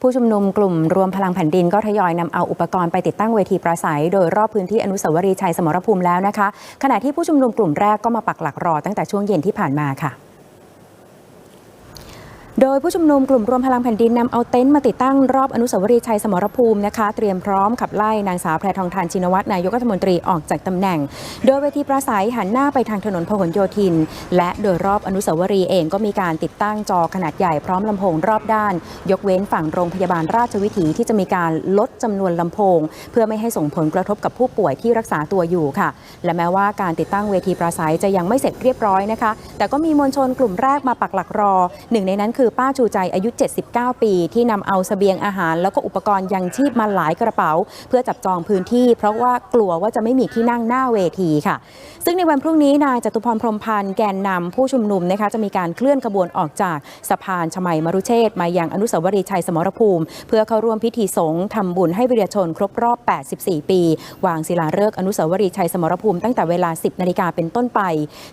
ผู้ชุมนุมกลุ่มรวมพลังแผ่นดินก็ทยอยนำเอาอุปกรณ์ไปติดตั้งเวทีปราศัย โดยรอบพื้นที่อนุสาวรีย์ชัยสมรภูมิแล้วนะคะ ขณะที่ผู้ชุมนุมกลุ่มแรกก็มาปักหลักรอตั้งแต่ช่วงเย็นที่ผ่านมาค่ะ โดยผู้ชุมนุมกลุ่มรวมพลังแผ่นดินนำเอาเต็นท์มาติดตั้งรอบอนุสาวรีย์ชัยสมรภูมินะคะ เตรียมพร้อมขับไล่นางสาวแพรทองทานชินวัตรนายกรัฐมนตรีออกจากตำแหน่ง โดยเวทีปราศัยหันหน้าไปทางถนนพหลโยธิน และโดยรอบอนุสาวรีย์เองก็มีการติดตั้งจอขนาดใหญ่พร้อมลำโพงรอบด้าน ยกเว้นฝั่งโรงพยาบาลราชวิถีที่จะมีการลดจำนวนลำโพง เพื่อไม่ให้ส่งผลกระทบกับผู้ป่วยที่รักษาตัวอยู่ค่ะ และแม้ว่าการติดตั้งเวทีปราศัยจะยังไม่เสร็จเรียบร้อยนะคะ แต่ก็มีมวลชนกลุ่มแรกมาปักหลักรอหนึ่งในนั้นคือป้าชูใจอายุ 79 ปี ที่นำเอาเสบียงอาหาร แล้วก็อุปกรณ์ยังชีพมาหลายกระเป๋า เพื่อจับจองพื้นที่ เพราะว่ากลัวว่าจะไม่มีที่นั่งหน้าเวทีค่ะ ซึ่งในวันพรุ่งนี้นายจตุพรพรมพันธ์แกนนำผู้ชุมนุมนะคะจะมีการเคลื่อนขบวนออกจากสะพานชมัยมรุเชษมายังอนุสาวรีย์ชัยสมรภูมิ เพื่อเข้าร่วมพิธีสงฆ์ทำบุญให้วิรชนครบรอบ 84 ปี วางศิลาฤกษ์อนุสาวรีย์ชัยสมรภูมิตั้งแต่เวลา 10 นาฬิกาเป็นต้นไป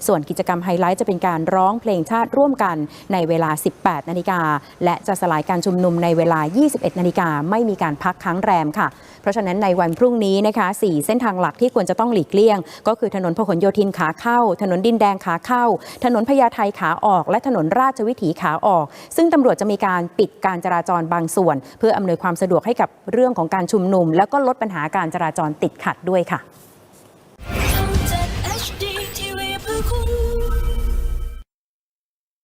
ส่วนกิจกรรมไฮไลท์จะเป็นการร้องเพลงชาติร่วมกันในเวลา 18นาฬิกา และจะสลายการชุมนุมในเวลา 21 นาฬิกาไม่มีการพักค้างแรมค่ะ เพราะฉะนั้นในวันพรุ่งนี้นะคะสี่เส้นทางหลักที่ควรจะต้องหลีกเลี่ยง ก็คือถนนพหลโยธินขาเข้า ถนนดินแดงขาเข้า ถนนพญาไทขาออก และถนนราชวิถีขาออก ซึ่งตำรวจจะมีการปิดการจราจรบางส่วน เพื่ออำนวยความสะดวกให้กับเรื่องของการชุมนุม แล้วก็ลดปัญหาการจราจรติดขัดด้วยค่ะ